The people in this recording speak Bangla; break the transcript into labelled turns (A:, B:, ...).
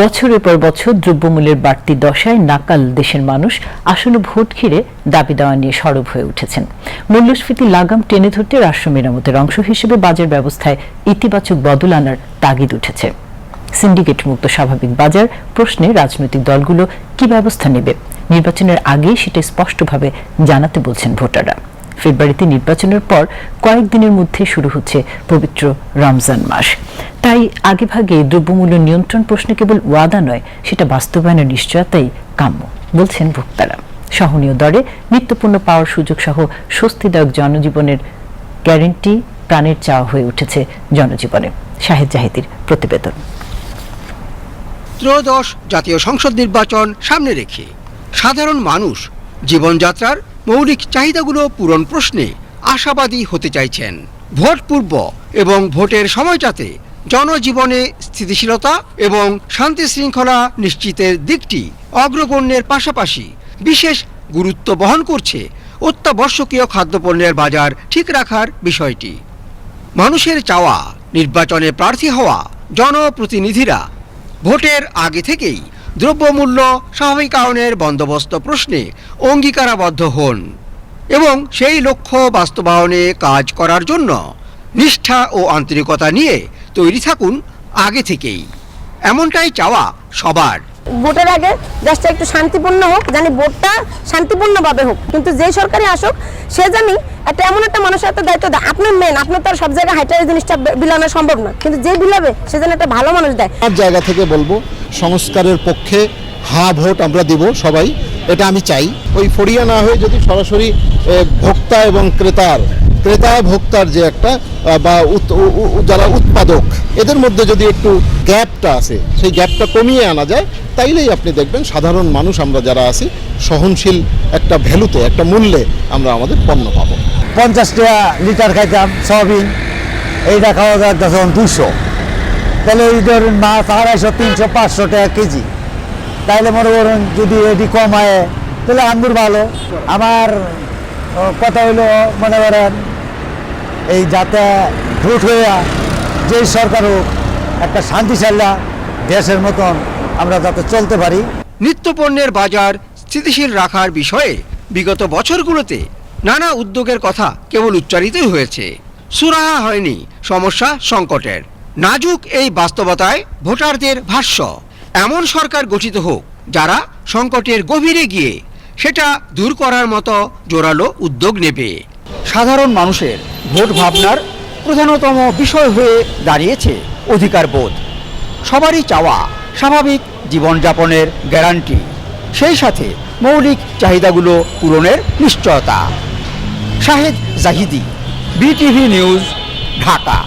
A: বছরের পর বছর দ্রব্যমূল্যের বাড়তি দশায় নাকাল দেশের মানুষ আসন্ন ভোট ঘিরে দাবি দেওয়া নিয়ে সরব হয়ে উঠেছেন। মূল্যস্ফীতি লাগাম টেনে ধরতে রাষ্ট্র মেরামতের অংশ হিসেবে বাজার ব্যবস্থায় ইতিবাচক বদল আনার তাগিদ উঠেছে। সিন্ডিকেট মুক্ত স্বাভাবিক বাজার প্রশ্নে রাজনৈতিক দলগুলো কি ব্যবস্থা নেবে? নির্বাচনের আগেই সেটা স্পষ্টভাবে জানাতে বলছেন ভোটাররা। ফেব্রুয়ারিতে নির্বাচনের পর কয়েকদিনের মধ্যে শুরু হচ্ছে পবিত্র রমজান মাস। তাই আগেভাগে দ্রব্যমূল্য নিয়ন্ত্রণ প্রশ্নে কেবল ওয়াদা নয়, সেটা বাস্তবায়নের নিশ্চয়তাই কাম্য, বলছেন ভোক্তারা। সহনীয় দরে নিত্যপণ্য পাওয়ার সুযোগ সহ স্বস্তিদায়ক জনজীবনের গ্যারেন্টি প্রাণের চাওয়া হয়ে উঠেছে জনজীবনে, শাহেদ জাহিদির প্রতিবেদন।
B: ত্রয়োদশ জাতীয় সংসদ নির্বাচন সামনে রেখে সাধারণ মানুষ জীবনযাত্রার মৌলিক চাহিদাগুলো পূরণ প্রশ্নে আশাবাদী হতে চাইছেন। ভোট পূর্ব এবং ভোটের সময়টাতে জনজীবনে স্থিতিশীলতা এবং শান্তি শৃঙ্খলা নিশ্চিতের দিকটি অগ্রগণ্যের পাশাপাশি বিশেষ গুরুত্ব বহন করছে অত্যাবশ্যকীয় খাদ্যপণ্যের বাজার ঠিক রাখার বিষয়টি। মানুষের চাওয়া, নির্বাচনে প্রার্থী হওয়া জনপ্রতিনিধিরা ভোটের আগে থেকেই দ্রব্যমূল্য স্বাভাবিকায়নের বন্দোবস্ত প্রশ্নে অঙ্গীকারাবদ্ধ হন এবং সেই লক্ষ্য বাস্তবায়নে কাজ করার জন্য নিষ্ঠা ও আন্তরিকতা নিয়ে তৈরি থাকুন আগে থেকেই। এমনটাই চাওয়া সবার।
C: ভোটের আগে দেশটা একটু শান্তিপূর্ণ হোক জানি ভোটটা শান্তিপূর্ণভাবে হোক কিন্তু যেই সরকারি আসুক সে জানি একটা এমন একটা মানুষের একটা দায়িত্ব দেয়। আপনার মেন আপনার তো আর সব জায়গায় হাইটার জিনিসটা বিলানো সম্ভব না। কিন্তু যে বিলাবে সে যেন একটা ভালো মানুষ দেয়।
D: আমার জায়গা থেকে বলব সংস্কারের পক্ষে হা ভোট আমরা দিব সবাই এটা আমি চাই। ওই ফড়িয়া না হয়ে যদি সরাসরি ভোক্তা এবং ক্রেতার ক্রেতা, ভোক্তার যে একটা বা যারা উৎপাদক, এদের মধ্যে যদি একটু গ্যাপটা আছে সেই গ্যাপটা কমিয়ে আনা যায়, তাইলেই আপনি দেখবেন সাধারণ মানুষ আমরা যারা আছি, সহনশীল একটা ভ্যালুতে, একটা মূল্যে আমরা আমাদের পণ্য পাবো।
E: পঞ্চাশ টাকা লিটার খাইতাম সয়াবিন, এইটা খাওয়া যায় তখন দুশো তাহলে এই ধরুন মাছ আড়াইশো, তিনশো, পাঁচশো টাকা কেজি। তাইলে মনে করুন যদি এটি কমায় তাহলে আঙ্গুর ভালো। আমার কথা হইল, মনে করেন এই যাতে ভোট হইয়া যেই সরকার হোক, একটা শান্তিশালা দেশের মতন আমরা যাতে চলতে পারি।
B: নিত্যপণ্যের বাজার স্থিতিশীল রাখার বিষয়ে বিগত বছরগুলোতে নানা উদ্যোগের কথা কেবল উচ্চারিতই হয়েছে। সুরাহা হয়নি সমস্যা সংকটের। নাজুক এই বাস্তবতায় ভোটারদের ভাষ্য, এমন সরকার গঠিত হোক যারা সংকটের গভীরে গিয়ে সেটা দূর করার মতো জোরালো উদ্যোগ নেবে। সাধারণ মানুষের ভোট ভাবনার প্রধানতম বিষয় হয়ে দাঁড়িয়েছে অধিকার বোধ। সবারই চাওয়া স্বাভাবিক জীবনযাপনের গ্যারান্টি। সেই সাথে মৌলিক চাহিদাগুলো পূরণের নিশ্চয়তা। Shahed Zahidi, BTV news, Dhaka.